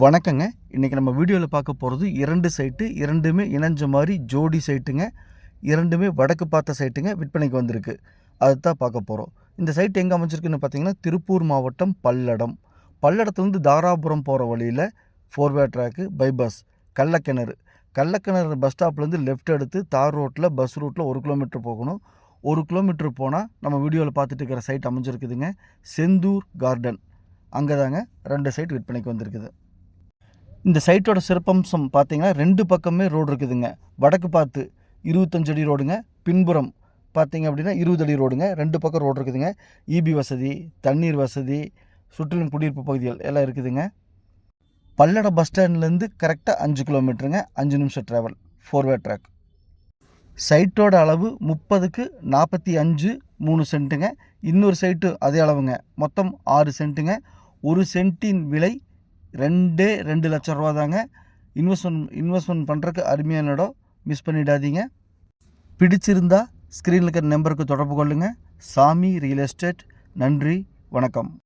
வணக்கங்க. இன்றைக்கி நம்ம வீடியோவில் பார்க்க போகிறது இரண்டு சைட்டு இரண்டுமே இணைஞ்ச மாதிரி ஜோடி சைட்டுங்க இரண்டுமே வடக்கு பார்த்த சைட்டுங்க விற்பனைக்கு வந்திருக்கு. அதுதான் பார்க்க போகிறோம் இந்த சைட் எங்கே அமைஞ்சிருக்குன்னு பார்த்தீங்கன்னா திருப்பூர் மாவட்டம் பல்லடம். பல்லடத்துலேருந்து தாராபுரம் போகிற வழியில் four way track bypass Kallakinaru. Kallakinaru bus ஸ்டாப்லேருந்து left எடுத்து தார் ரோட்டில் பஸ் ரூட்டில் ஒரு கிலோமீட்டர் போகணும். ஒரு கிலோமீட்டர் போனால் நம்ம வீடியோவில் பார்த்துட்டு இருக்கிற சைட் அமைஞ்சிருக்குதுங்க. செந்தூர் கார்டன் அங்கே தாங்க ரெண்டு சைட் விற்பனைக்கு வந்திருக்குது. இந்த சைட்டோட சிறப்பம்சம் பார்த்தீங்கன்னா ரெண்டு பக்கமே ரோடு இருக்குதுங்க. வடக்கு பார்த்து இருபத்தஞ்சு அடி ரோடுங்க. பின்புறம் பார்த்தீங்க அப்படின்னா இருபது அடி ரோடுங்க. ரெண்டு பக்கம் ரோடு இருக்குதுங்க. இபி வசதி தண்ணீர் வசதி சுற்றிலும் குடியிருப்பு பகுதிகள் எல்லாம் இருக்குதுங்க. பல்லட பஸ் ஸ்டாண்ட்லேருந்து கரெக்டாக அஞ்சு கிலோமீட்டருங்க. அஞ்சு நிமிஷம் ட்ராவல் ஃபோர்வே ட்ராக் சைட்டோட அளவு முப்பதுக்கு நாற்பத்தி அஞ்சு மூணு சென்ட்டுங்க. இன்னொரு சைட்டு அதே அளவுங்க. மொத்தம் ஆறு சென்ட்டுங்க. ஒரு சென்ட்டின் விலை ரெண்டே ரெண்டு லட்சம் ரூபா தாங்க இன்வெஸ்ட்மெண்ட் இன்வெஸ்ட்மெண்ட் பண்ணுறக்கு அருமையான இடம். மிஸ் பண்ணிடாதீங்க. பிடிச்சிருந்தா ஸ்க்ரீனில் இருக்கிற நம்பருக்கு தொடர்பு கொள்ளுங்கள் சாமி ரியல் எஸ்டேட் நன்றி வணக்கம்.